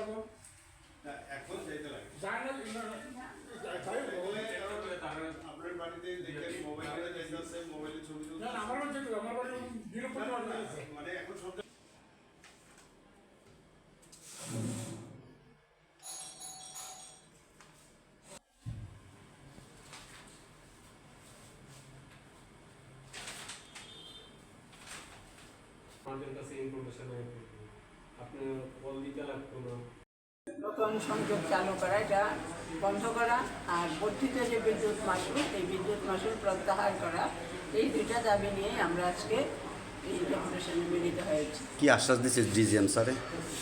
পারব এখন যাইতে লাগে। আপনার বাড়িতে দেখেন মোবাইলে যাইতেছে মোবাইলে ছবি না না, আমারও যেতে আমার বাড়ি আছে। মানে এখন সব আমাদের কাছে ইনফরমেশন নতুন সংযোগ চালু করা, এটা বন্ধ করা আর বর্ধিত যে বিদ্যুৎ মাসুল এই বিদ্যুৎ মাসুল প্রত্যাহার করা, এই দুইটা দাবি নিয়ে আমরা আজকে এই মিলিত হয়েছি। কি আশ্বাস দিচ্ছে ডিজিএম স্যারে?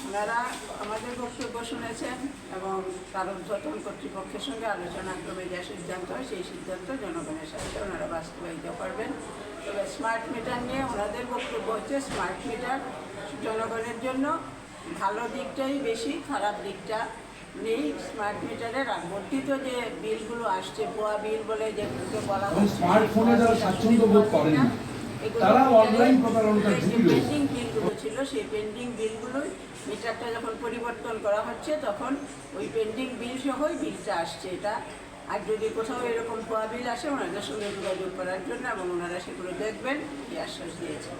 ওনারা আমাদের বক্তব্য শুনেছেন এবং কারোদ্ধতন কর্তৃপক্ষের সঙ্গে আলোচনা ক্রমে যা সিদ্ধান্ত হয় সেই সিদ্ধান্ত জনগণের সাথে ওনারা বাস্তবায়িত করবেন। তবে স্মার্ট মিটার নিয়ে ওনাদের বক্তব্য হচ্ছে স্মার্ট মিটার জনগণের জন্য ভালো দিকটাই বেশি খারাপ দিকটা নেই। স্মার্ট মিটারের আর বর্ধিত যে বিলগুলো আসছে ভুয়া বিল বলে যেগুলোকে বলা এবং স্মার্টফোনে যারা স্বাচ্ছন্দ্য বোধ করেন না, তারাও অনলাইন প্রতারণাটা ঝুঁকি। পেন্ডিং বিলগুলো ছিল সেই পেন্ডিং বিলগুলোই মিটারটা যখন পরিবর্তন করা হচ্ছে তখন ওই পেন্ডিং বিল সহই বিলটা আসছে এটা আর যদি কোথাও এরকম ভুয়া বিল আসে ওনাদের সঙ্গে যোগাযোগ করার জন্য এবং ওনারা সেগুলো দেখবেন এই আশ্বাস দিয়েছেন